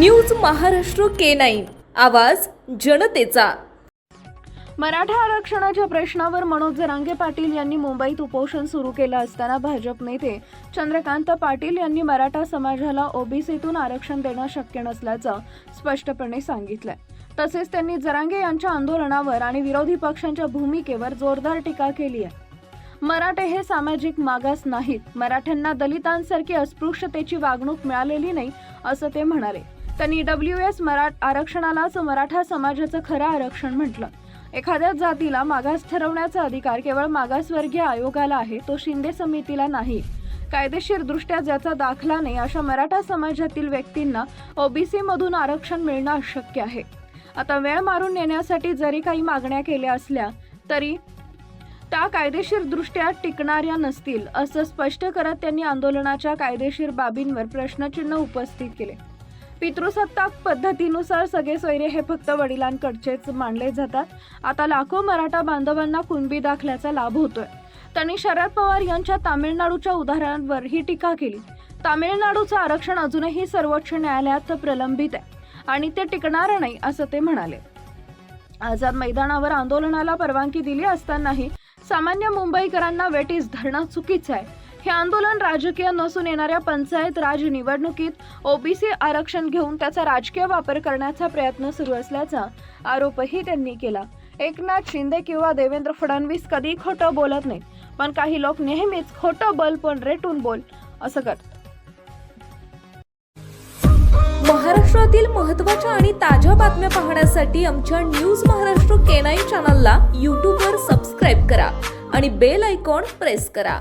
News Maharashtra K nine. आवाज जनतेचा. मराठा आरक्षणाच्या प्रश्नावर मनोज जरांगे पाटील यांनी मुंबईत उपोषण सुरू केलं असताना भाजप नेते चंद्रकांत पाटील यांनी मराठा समाजाला ओबीसीतून आरक्षण देणं शक्य नसल्याचं स्पष्टपणे सांगितलंय. तसेच त्यांनी जरांगे यांच्या आंदोलनावर आणि विरोधी पक्षांच्या भूमिकेवर जोरदार टीका केली आहे. मराठे हे सामाजिक मागास नाहीत. मराठ्यांना दलितांसारखी अस्पृश्यतेची वागणूक मिळालेली नाही असं ते म्हणाले. त्यांनी डब्ल्यू एस मराठ आरक्षणालाच मराठा समाजाचं खरं आरक्षण म्हटलं. एखाद्या जातीला मागास ठरवण्याचा अधिकार केवळ मागासवर्गीय आयोगाला आहे तो शिंदे समितीला नाही. कायदेशीर दृष्ट्या ज्याचा दाखला नाही अशा मराठा समाजातील व्यक्तींना ओबीसी मधून आरक्षण मिळणं अशक्य आहे. आता वेळ मारून नेण्यासाठी जरी काही मागण्या केल्या असल्या तरी त्या कायदेशीर दृष्ट्या टिकणाऱ्या नसतील असं स्पष्ट करत त्यांनी आंदोलनाच्या कायदेशीर बाबींवर प्रश्नचिन्ह उपस्थित केले. पितृसत्ताक पद्धतीनुसार सगळे सोयरे हे फक्त वडिलांकडचेच मानले जातात. आता लाखो मराठा बांधवांना कुणबी दाखल्याचा लाभ होतोय. त्यांनी शरद पवार यांच्या तामिळनाडूच्या उदाहरणावर ही टीका केली. तामिळनाडूचं आरक्षण अजूनही सर्वोच्च न्यायालयात प्रलंबित आहे आणि ते टिकणार नाही असं ते म्हणाले. आझाद मैदानावर आंदोलनाला परवानगी दिली असतानाही सामान्य मुंबईकरांना वेटीस धरणं चुकीचं आहे. हे आंदोलन राजकीय नसून येणाऱ्या पंचायत राज निवडणुकीत ओबीसी आरक्षण घेऊन त्याचा राजकीय वापर करण्याचा प्रयत्न सुरू असल्याचा आरोपही त्यांनी केला. एकनाथ शिंदे किंवा देवेंद्र फडणवीस कधी खोटं बोलत नाहीत पण काही लोक नेहमीच खोटं बल पण रेटून बोल असं करतात. महाराष्ट्रातील महत्त्वाच्या आणि ताज्या बातम्या पाहण्यासाठी आमच्या न्यूज महाराष्ट्र केनाई चॅनलला यूट्यूबवर सबस्क्राईब करा आणि बेल आयकॉन प्रेस करा.